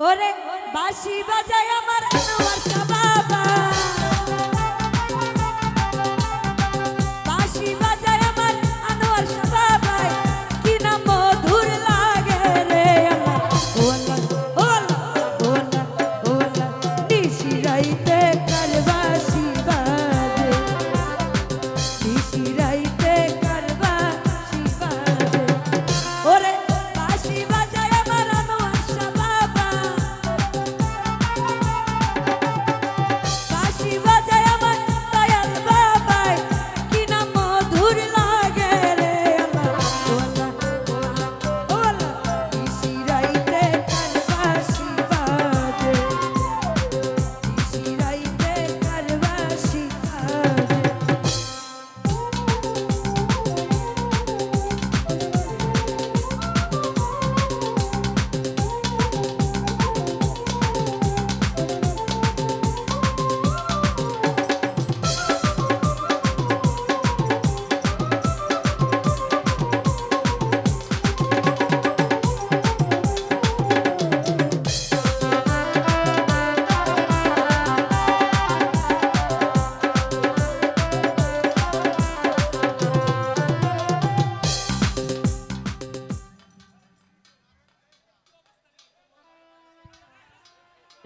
ওরে বাঁশি বাজায় আমার আনোয়ার শাহ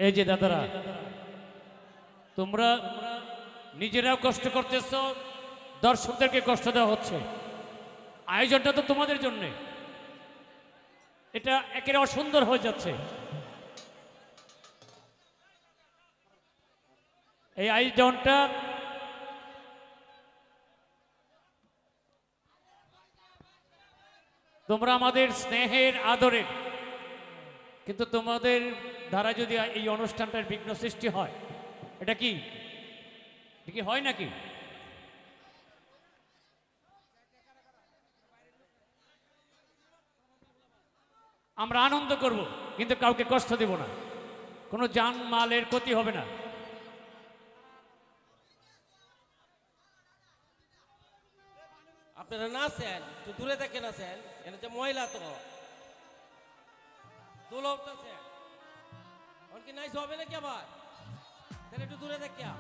এই যে দাদারা, তোমরা নিজেরাও কষ্ট করতেছ, দর্শকদেরকে কষ্ট দেওয়া হচ্ছে। আয়োজনটা তো তোমাদের জন্যে। এটা একেবারে অসুন্দর হয়ে যাচ্ছে। এই আয়োজনটা তোমরা আমাদের স্নেহের আদরের কিন্তু তোমাদের দ্বারা যদি এই অনুষ্ঠানটার বিঘ্ন সৃষ্টি হয়, এটা কি? কি হয় নাকি? আমরা আনন্দ করব, কিন্তু কাউকে কষ্ট দেব না। কোনো যান মালের ক্ষতি হবে না। আপনারা নাচেন একটু দূরে দেখে নাচেন এটা যে মহিলা তো। দোল উঠতেছে। ওর কি নাইস হবে নাকি আবার? তাহলে একটু দূরে দেখিয়া